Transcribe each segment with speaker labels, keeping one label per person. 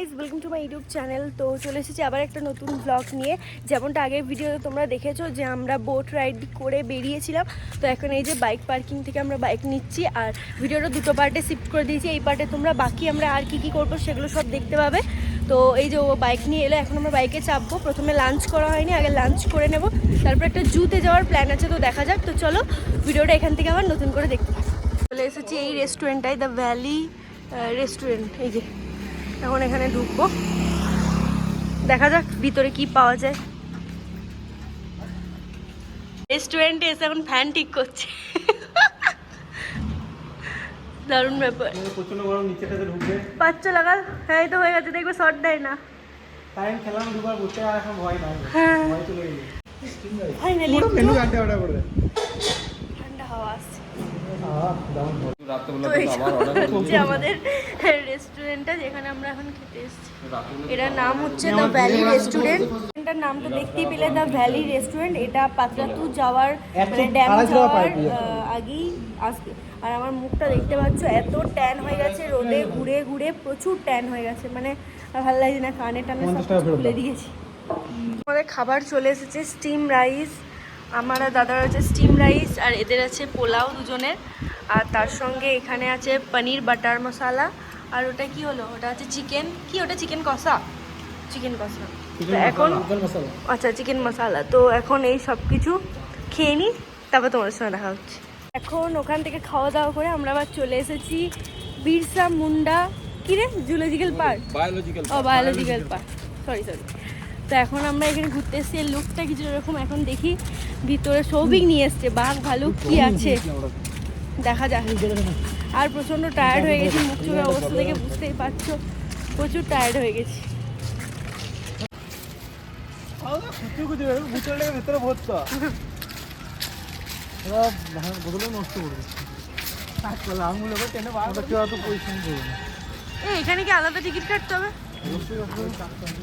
Speaker 1: Guys welcome to my YouTube channel তো চলে এসেছি আবার একটা নতুন ব্লগ নিয়ে। যেমনটা আগের ভিডিওতে তোমরা দেখেছ যে আমরা বোট রাইড করে বেরিয়েছিলাম। তো এখন এই যে বাইক পার্কিং থেকে আমরা বাইক নিচ্ছি আর ভিডিওটা দুটো পার্টে শিফট করে দিয়েছি। এই পার্টে তোমরা বাকি আমরা আর কি কি করব সেগুলো সব দেখতে পাবে। তো এই যে ও বাইক নিয়ে এলো, এখন আমরা বাইকে চাপবো। প্রথমে লাঞ্চ করা হয়নি, আগে লাঞ্চ করে নেব। তারপর একটা জুতে যাওয়ার প্ল্যান আছে, তো দেখা যাক। তো চলো ভিডিওটা এখান থেকে আবার নতুন করে দেখতে। চলে এসেছি এই রেস্টুরেন্টটাই দ্য ভ্যালি রেস্টুরেন্ট এই যে। এখন এখানে ঢুকবো। দেখা যাক ভিতরে কি পাওয়া যায়। রেস্টুরেন্টে এসে এখন ফ্যান ঠিক করছে। দারুণ ব্যাপার। বাচ্চা লাগাল হ্যাঁ তো হয়ে গেছে দেখবে শর্ট দেয় না। হ্যাঁ। ঠান্ডা হাওয়া আসছে। আমাদের রেস্টুরেন্টটা যেখানে আমরা এখন খেতে এসেছি। এটার নাম হচ্ছে দ্য ভ্যালি রেস্টুরেন্ট এটার নাম তো দেখতেই পেলে দ্য ভ্যালি রেস্টুরেন্ট এটা পাতলাতু যাওয়ার মানে ড্যাম যাওয়ার আহ, আগেই আসবে। আর আমার মুখটা দেখতে পাচ্ছ এত ট্যান হয়ে গেছে রোদে ঘুরে ঘুরে প্রচুর ট্যান হয়ে গেছে। মানে ভালো লাগছে না কানে টানে সব খুলে দিয়েছি আমাদের খাবার চলে এসেছে স্টিম রাইস আমার আর দাদার আছে স্টিম রাইস আর এদের আছে পোলাও দুজনের। আর তার সঙ্গে এখানে আছে পনির বাটার মশলা। আর ওটা কি হলো? ওটা হচ্ছে চিকেন কি ওটা? চিকেন কষা? চিকেন কষা। এখন আচ্ছা চিকেন মশলা। তো এখন এই সব কিছু খেয়ে নিই তারপর তোমাদের সঙ্গে দেখা হচ্ছে। এখন ওখান থেকে খাওয়া দাওয়া করে আমরা আবার চলে এসেছি বিরসা মুন্ডা কি রে? জুলজিক্যাল পার্ক
Speaker 2: বায়োলজিক্যাল
Speaker 1: ও বায়োলজিক্যাল পার্ক সরি সরি তো এখন আমরা এখানে ঘুরতে এসেছি এর লুকটা কিছু এরকম এখন দেখি। ভিতরে সৌভিক নিয়ে এসছে বাঘ ভালুক কি আছে? দেখা যাক। আর প্রচণ্ড টায়ার্ড হয়ে গেছি মুখ চোখের অবস্থা দেখে বুঝতেই পারছ। প্রচুর টায়ার্ড হয়ে গেছি।
Speaker 2: ভেতরে ভরতো নষ্ট করবে
Speaker 1: এখানে কি আলাদা টিকিট কাটতে হবে
Speaker 2: অবশ্যই অবশ্যই কাটতে হবে।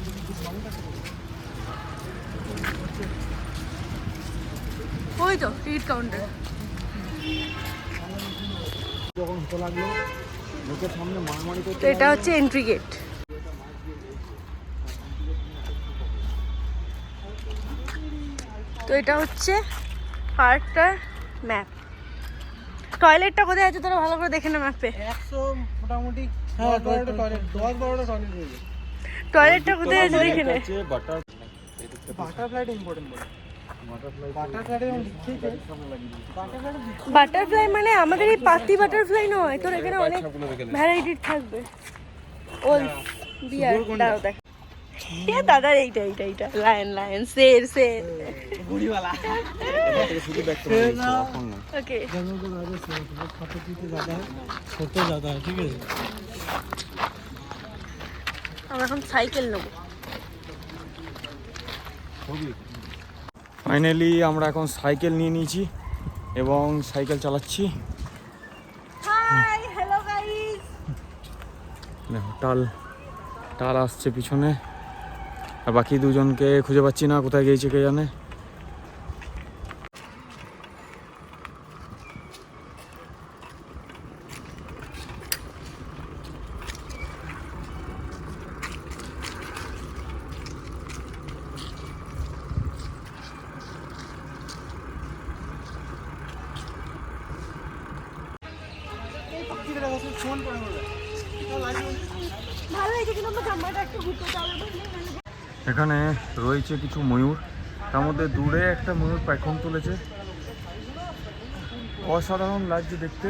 Speaker 1: ওই তো টিকিট কাউন্টার।
Speaker 2: যখন হতে লাগল লোকের সামনে মারমারি করতে
Speaker 1: এটা হচ্ছে এন্ট্রি গেট তো এটা হচ্ছে পার্কটার ম্যাপ টয়লেটটা কোথায় আছে তোরা ভালো করে দেখে না ম্যাপে
Speaker 2: একশো মোটামুটি হ্যাঁ টয়লেট টয়লেট দশ বারোটা টয়লেট রয়েছে
Speaker 1: টয়লেটটা কোথায় আছে দেখে নে।
Speaker 2: বাটারফ্লাইটা ইম্পর্টেন্ট
Speaker 1: বাটারফ্লাই মানে আমাদের এই পাতি বাটারফ্লাই নয় তোর এখানে অনেক ভ্যারাইটির থাকবে। ওল বিয়ার দাও দেখ। দাদা এইটা এইটা এইটা। শের আমরা এখন সাইকেল নেব।
Speaker 3: ফাইনালি আমরা এখন সাইকেল নিয়ে নিয়েছি এবং সাইকেল চালাচ্ছি। দেখো, টাল টাল আসছে পিছনে। আর বাকি দুজনকে খুঁজে পাচ্ছি না কোথায় গিয়েছে কে জানে
Speaker 1: ভালো হয়েছে কিন্তু আমার জামাটা একটু ঘুরতে চালাবো
Speaker 3: এখানে রয়েছে কিছু ময়ূর। তার মধ্যে দূরে একটা ময়ূর পেখম তুলেছে। অসাধারণ লাগছে দেখতে।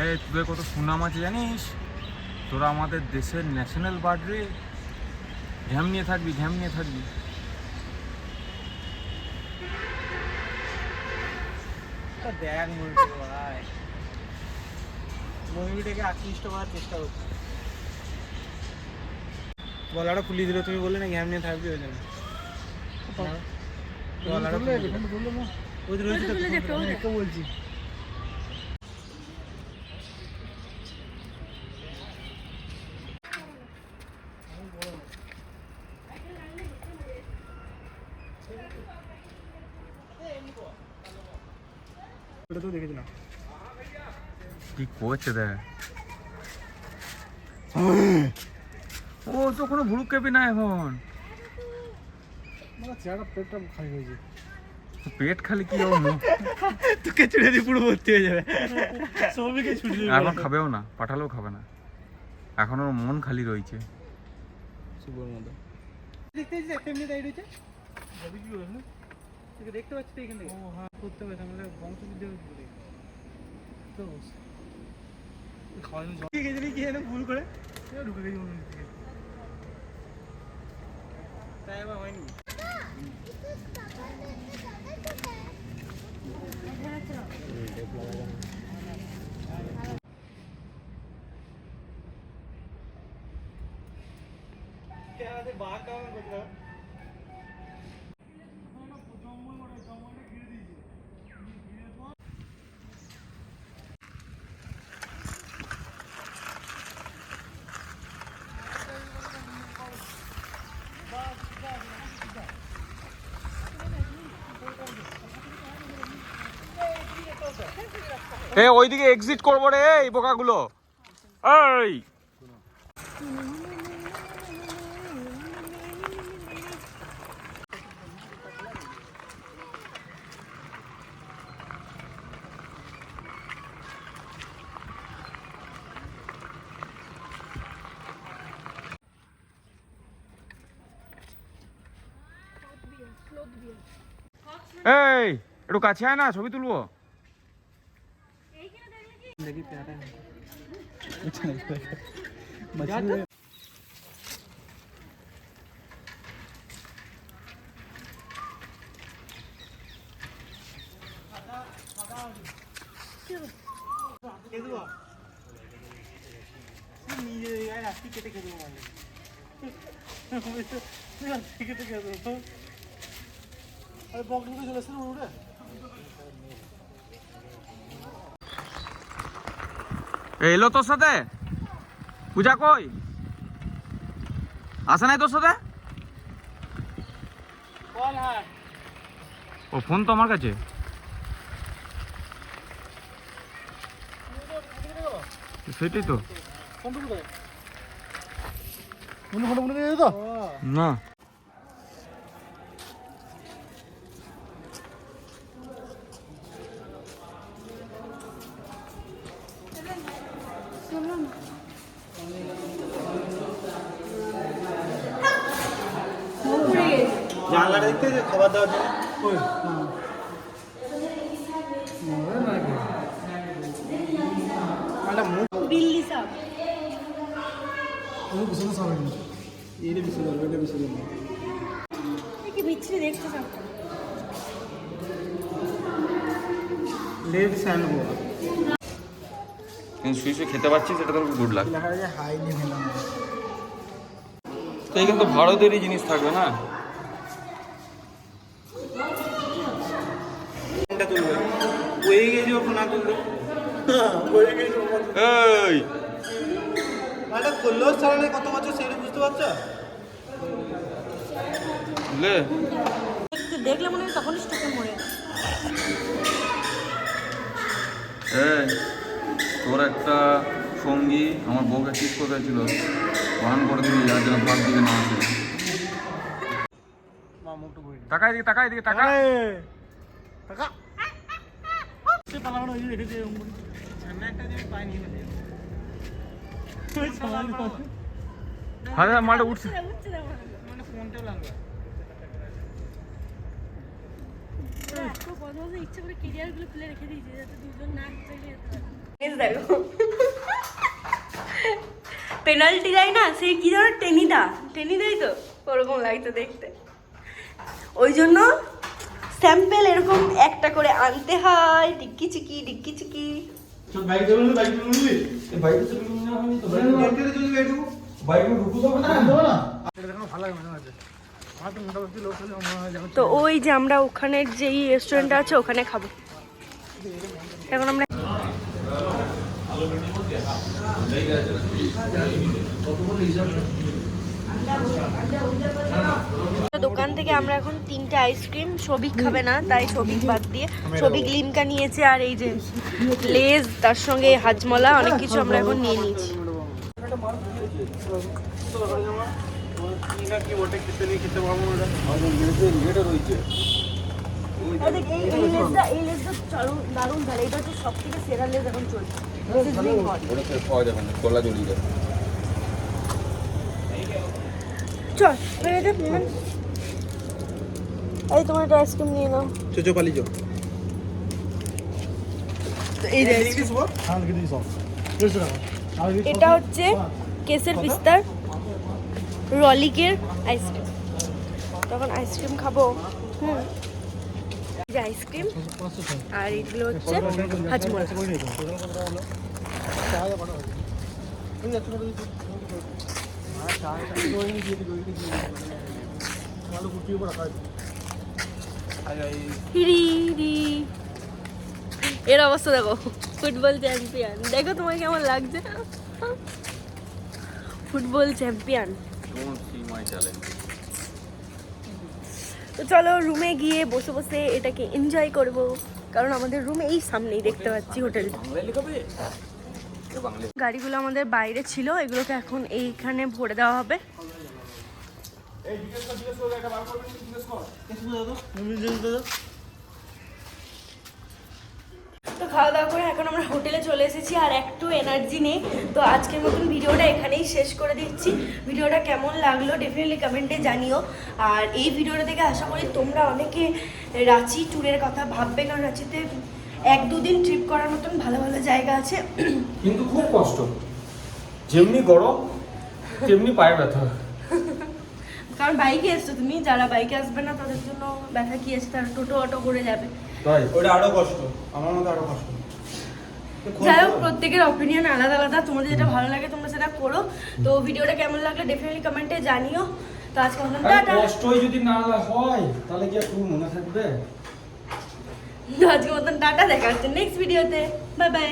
Speaker 3: এই তোদের কত সুনাম আছে জানিস? তোরা আমাদের দেশের ন্যাশনাল বার্ড রে। ঘ্যাম নিয়ে থাকবি ঘ্যাম নিয়ে থাকবি।
Speaker 2: দেখ ময়ূরটা ভাই। মুভিটাকে আকৃষ্ট করার চেষ্টা করছি। গলাটা ফুলিয়ে দিল তুমি বললে না ঘ্যাম নিয়ে থাকবে ওই জন্য? গলাটা ফুলিয়ে
Speaker 1: বলল দেখো, ওই
Speaker 2: বলছি ওটা তো দেখেছিলাম
Speaker 3: কি করছে দেখ? ও তো কোনো ভুরুক কেপি না এখন।
Speaker 2: পেটটা খালি হয়েছে
Speaker 3: পেট খালি কি ও
Speaker 2: তোকে চুড়ে দিয়ে পুরো ভর্তি হয়ে যাবে। সবাইকে ছুটি
Speaker 3: এখন খাবেও না পাঠালেও খাবে না। এখন ওর মন খালি রয়েছে।
Speaker 2: মতো। দেখতে একটা এমনি দাঁড়িয়ে রয়েছে? যাবি কি দেখতে পাচ্ছি তো এখান ও হ্যাঁ করতে হবে তাহলে কি করে? তো ठीक है इतनी की है ना भूल करे क्या रुक गई उन्होंने टाइम है नहीं क्या बात काम है कुछ
Speaker 3: এ, ওইদিকে এক্সিট করব রে, এই বোকাগুলো। এই! এই, একটু কাছে আয় না, ছবি তুলবো?
Speaker 2: जिंदगी प्यारा है അത് പോക്കറ്റിൽ ചില സ്ഥലം
Speaker 3: ഉണ്ട് এলো তোর সাথে? পূজা কই? আসে নাই তোর সাথে? ও ফোন তো আমার কাছে। সেটাই তো? না।
Speaker 2: যে খাবার জন্য ওই মানে মুখ
Speaker 1: দিল্লি সাপ
Speaker 2: মুখ বিছানা সামনে এটা বিছানা এটা বিছানা
Speaker 1: কি বিচ্ছিরি দেখতে সাপটা
Speaker 2: লেফট স্যান্ড বোয়া
Speaker 3: কিন্তু শুয়ে শুয়ে খেতে পাচ্ছিস সেটা তোর গুড লাগ
Speaker 2: হাই
Speaker 3: তো এই কিন্তু ভারতেরই জিনিস থাকবে না?
Speaker 2: তুলবে? না তুলবে
Speaker 3: এই।
Speaker 2: মানে চালানে কত বছর সেটা বুঝতে পারছ?
Speaker 1: একটু দেখলে মনে হয় তখনই স্টোকে মরে
Speaker 3: এই তোর একটা সঙ্গী আমার বউকে ঠিক করতে ছিল বারণ করে দিবি আর যেন ভাগ দিকে না আসে। তাকাই দিকে তাকাই দিকে তাকাই
Speaker 2: টাকা সে পালানো সামনে একটা
Speaker 3: হ্যাঁ উঠছে
Speaker 1: মনে
Speaker 2: ফোনটাও লাগবে
Speaker 1: ইচ্ছে করে খুলে রেখে দিয়েছে যাতে দুজন না দেখো পেনাল্টি দেয় না সেই কি ধরো টেনিদা? টেনিদাই তো ওরকম লাগতো দেখতে। ওই জন্য স্যাম্পেল এরকম একটা করে আনতে হয় ডিক্কি চিকি ডিক্কি চিকি।
Speaker 2: চল বাইক চালানো বাইক চালানো বাইক চালানো না হয়নি তো।
Speaker 1: ওই যে আমরা ওখানের যেই রেস্টুরেন্টটা আছে ওখানে খাব। এখন আমরা দোকান থেকে আমরা এখন তিনটে আইসক্রিম সবিক খাবে না তাই সবিক বাদ দিয়ে। সবিক লিমকা নিয়েছে আর এই যে লেজ তার সঙ্গে হাজমলা অনেক কিছু আমরা এখন নিয়ে নিয়েছি। দারুণ এটা হচ্ছে সব থেকে সেরা লেজ এখন চলছে।
Speaker 3: যাবে না জড়িয়ে যাবে।
Speaker 1: চল। এই তোমার একটা আইসক্রিম নিয়ে নাও।
Speaker 2: চোচো পালি চো
Speaker 1: এই যে
Speaker 2: লিখে দিস
Speaker 1: এটা হচ্ছে কেসের পিস্তার রলিকের আইসক্রিম তখন আইসক্রিম খাব। হুম। এই যে আইসক্রিম আর এগুলো হচ্ছে হাজমোলা। এর অবস্থা দেখো, ফুটবল চ্যাম্পিয়ন। দেখো তোমার কেমন লাগছে। Football champion. তো চলো রুমে গিয়ে বসে বসে এটাকে এনজয় করব। কারণ আমাদের রুমে এই সামনেই দেখতে পাচ্ছি হোটেল গাড়িগুলো আমাদের বাইরে ছিল, এগুলোকে এখন এইখানে ভরে দেওয়া হবে। তো খাওয়া দাওয়া করে এখন আমরা হোটেলে চলে এসেছি আর একটু এনার্জি নেই। তো আজকের মতন ভিডিওটা এখানেই শেষ করে দিচ্ছি। ভিডিওটা কেমন লাগল ডেফিনেটলি কমেন্টে জানিও। আর এই ভিডিওটা থেকে আশা করি তোমরা অনেকে রাঁচি ট্যুরের কথা ভাববে কারণ রাঁচিতে এক দুদিন ট্রিপ করার মতন ভালো ভালো জায়গা আছে।
Speaker 3: কিন্তু খুব কষ্ট। যেমনি গরম তেমনি পায়ে ব্যথা।
Speaker 1: কারণ বাইকে এসছো তুমি যারা বাইকে আসবে না তাদের জন্য ব্যথা কি আছে? তারা টোটো অটো করে যাবে।
Speaker 3: তাই?
Speaker 2: ওটা আরও কষ্ট। আমার মতো আরও কষ্ট।
Speaker 1: যাই হোক প্রত্যেকের অপিনিয়ন আলাদা আলাদা। তোমাদের যেটা ভালো লাগে তোমরা সেটা করো। তো ভিডিওটা কেমন লাগলে ডেফিনেটলি কমেন্টে জানিও। তো আজকে টাটা।
Speaker 3: কষ্টই যদি না হয় তাহলে কি আর মনে থাকবে?
Speaker 1: তো আজকে মতন টাটা দেখা হচ্ছে নেক্সট ভিডিওতে বাই বাই